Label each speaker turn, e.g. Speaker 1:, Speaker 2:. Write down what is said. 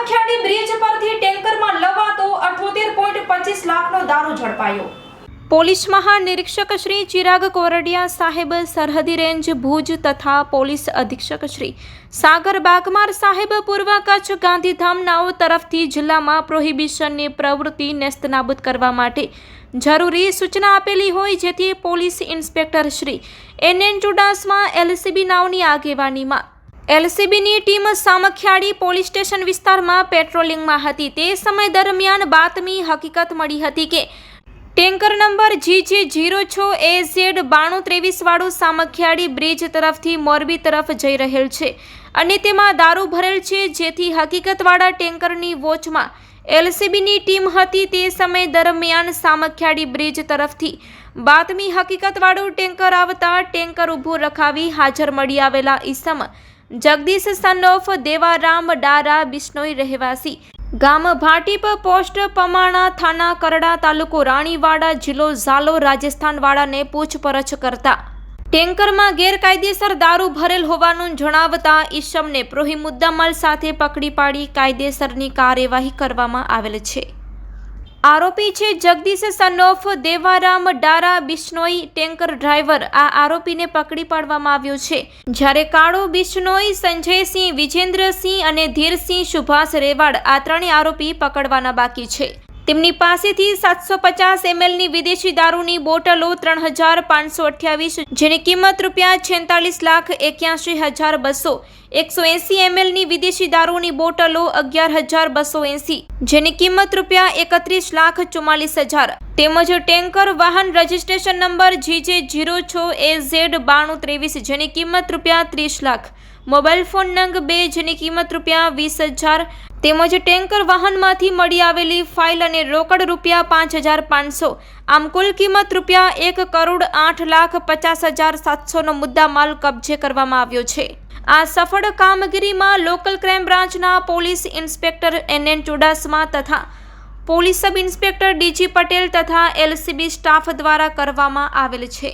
Speaker 1: સારંગખેડી bridge પરથી ટેન્કરમાં લવાતો 78.25 લાખનો દારૂ ઝડપાયો.
Speaker 2: પોલીસ મહાનિરીક્ષક શ્રી ચિરાગ કોરડિયા સાહેબ સરહદી રેન્જ ભુજ તથા પોલીસ અધિક્ષક શ્રી સાગર બાગમાર સાહેબ પૂર્વ કચ્છ ગાંધીધામનાઓ તરફથી જિલ્લામાં પ્રોહિબિશનની પ્રવૃત્તિ નેસ્તનાબૂદ કરવા માટે જરૂરી સૂચના આપેલી હોય જેથી police inspector Shri N N Chudasama LCB નાવની આગેવાનીમાં એલસીબીની ટીમ સામખિયાળી પોલીસ સ્ટેશન વિસ્તારમાં પેટ્રોલિંગમાં હતી. તે સમય દરમિયાન બાતમી હકીકત મળી હતી કે ટેન્કર નંબર જી જે જીરો છ એ ઝેડ બાણું ત્રેવીસવાળું સામખિયાળી બ્રિજ તરફથી મોરબી તરફ જઈ રહેલ છે અને તેમાં દારૂ ભરેલ છે. જેથી હકીકતવાળા ટેન્કરની વોચમાં એલસીબીની ટીમ હતી. તે સમય દરમિયાન સામખિયાળી બ્રિજ તરફથી બાતમી હકીકતવાળું ટેન્કર આવતા ટેન્કર ઊભું રખાવી હાજર મળી આવેલા ઈસમ જગદીશ સન ઓફ દેવારામ ડારા, બિશ્નોઈ રહેવાસી. ગામ ભાટીપ પોસ્ટ, પમાણા થાના કરડા તાલુકો રાણીવાડા, જિલ્લો ઝાલો, રાજસ્થાનવાળાને પૂછપરછ કરતા. ટેન્કરમાં ગેરકાયદેસર દારૂ ભરેલ હોવાનું જણાવતા ઈશમને પ્રોહી મુદ્દામાલ સાથે પકડી પાડી કાયદેસરની કાર્યવાહી કરવામાં આવેલ છે. આરોપી છે Jagdish son of Devaram, Dara, Bishnoi, tanker driver. આ આરોપીને પકડી પાડવામાં આવ્યો છે. જ્યારે કાળો બિશ્નોઈ, સંજયસિંહ, વિજેન્દ્રસિંહ અને ધીરસિંહ સુભાષ રેવાડ આ ત્રણેય આરોપી પકડવાના બાકી છે. તેમની પાસેથી સાતસો પચાસ એમએલની વિદેશી દારૂની બોટલો ત્રણ હજાર પાંચસો અઠ્યાવીસ, જેની કિંમત રૂપિયા છેતાલીસ લાખ એક્યાસી હજાર બસો, એકસો એંસી એમએલની વિદેશી દારૂની બોટલો અગિયાર હજાર બસો એંસી, જેની કિંમત રૂપિયા એકત્રીસ લાખ ચુમ્માલીસ હજાર. તેમજ ટેન્કર વાહન રજિસ્ટ્રેશન નંબર જીજે જીરો છ એ ઝેડ બાણું ત્રેવીસ, જેની કિંમત રૂપિયા ત્રીસ લાખ. મોબાઈલ ફોન નંગ બે, જેની કિંમત રૂપિયા વીસ હજાર. તેમજ ટેન્કર વાહનમાંથી મળી આવેલી ફાઇલ અને રોકડ રૂપિયા પાંચ હજાર પાંચસો, આમ કુલ કિંમત રૂપિયા એક કરોડ આઠ લાખ પચાસ હજાર સાતસોનો મુદ્દા માલ કબજે કરવામાં આવ્યો છે. આ સફળ કામગીરીમાં લોકલ ક્રાઇમ બ્રાન્ચના police inspector N N Chudasama તથા police sub inspector DG Patel તથા એલસીબી સ્ટાફ દ્વારા કરવામાં આવેલ છે.